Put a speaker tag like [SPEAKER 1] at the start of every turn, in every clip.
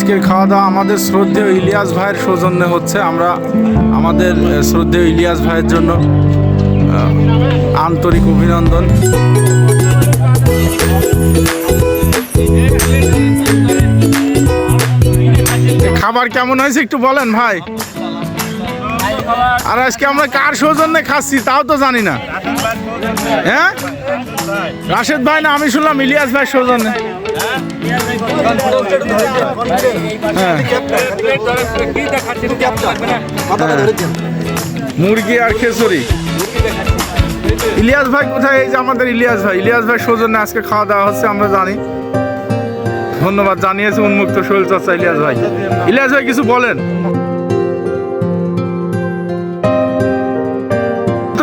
[SPEAKER 1] আজকের খাওয়া দাওয়া আমাদের শ্রদ্ধেয় ইলিয়াস ভাইয়ের সৌজন্যে হচ্ছে। আমরা আমাদের শ্রদ্ধেয় ইলিয়াস ভাইয়ের জন্য আন্তরিক অভিনন্দন। খাবার কেমন হয়েছে একটু বলেন ভাই। আর আজকে আমরা কার সৌজন্যে খাচ্ছি তাও তো জানি না। হ্যাঁ? রাশেদ ভাই না, আমি শুনলাম ইলিয়াস ভাই সৌজন্যে। হ্যাঁ। মুরগি আর খেসুরি ইলিয়াস ভাই কোথায়? এই যে আমাদের ইলিয়াস ভাই। ইলিয়াস ভাই সৌজন্যে আজকে খাওয়া দাওয়া হচ্ছে, আমরা জানি। ধন্যবাদ জানিয়েছে উন্মুক্ত শৈল চর্চা ইলিয়াস ভাই। ইলিয়াস ভাই, কিছু বলেন?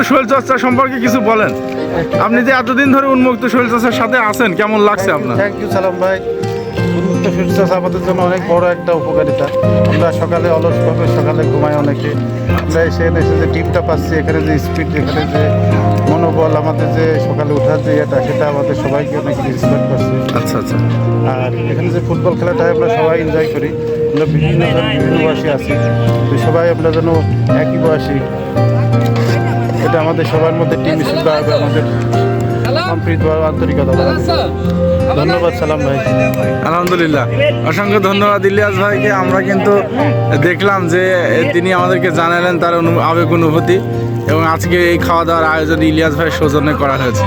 [SPEAKER 1] শৈল চর্চা সম্পর্কে কিছু বলেন। আপনি যে এতদিন ধরে উন্মুক্ত শৈল চর্চার সাথে আছেন কেমন লাগছে আপনার?
[SPEAKER 2] থ্যাংক ইউ সালাম ভাই। উন্মুক্ত শরীর আমাদের জন্য অনেক বড় একটা উপকারিতা। আমরা সকালে অলসভাবে সকালে ঘুমাই অনেকে। আমরা এসে এসে যে টিমটা পাচ্ছি এখানে যে স্পিড এখানে যে মনোবল আমাদের যে সকালে ওঠার যে এটা সেটা আমাদের সবাইকে অনেক ইন্সপায়ার করছে।
[SPEAKER 1] আচ্ছা আচ্ছা।
[SPEAKER 2] আর এখানে যে ফুটবল খেলাটা আমরা সবাই এনজয় করি। আমরা বিভিন্ন বিভিন্ন বয়সী আছি। তো সবাই আমরা যেন একই বয়সী এটা আমাদের সবার মধ্যে টিম হিসেবে আমাদের সম্প্রীত আন্তরিকতা ধন্যবাদ, সালাম ভাই।
[SPEAKER 1] আলহামদুলিল্লাহ। অসংখ্য ধন্যবাদ ইলিয়াস ভাইকে। আমরা কিন্তু দেখলাম যে তিনি আমাদেরকে জানালেন তার আবেগ অনুভূতি এবং আজকে এই খাওয়া দাওয়ার আয়োজন ইলিয়াস ভাই সৌজন্যে করা হয়েছে।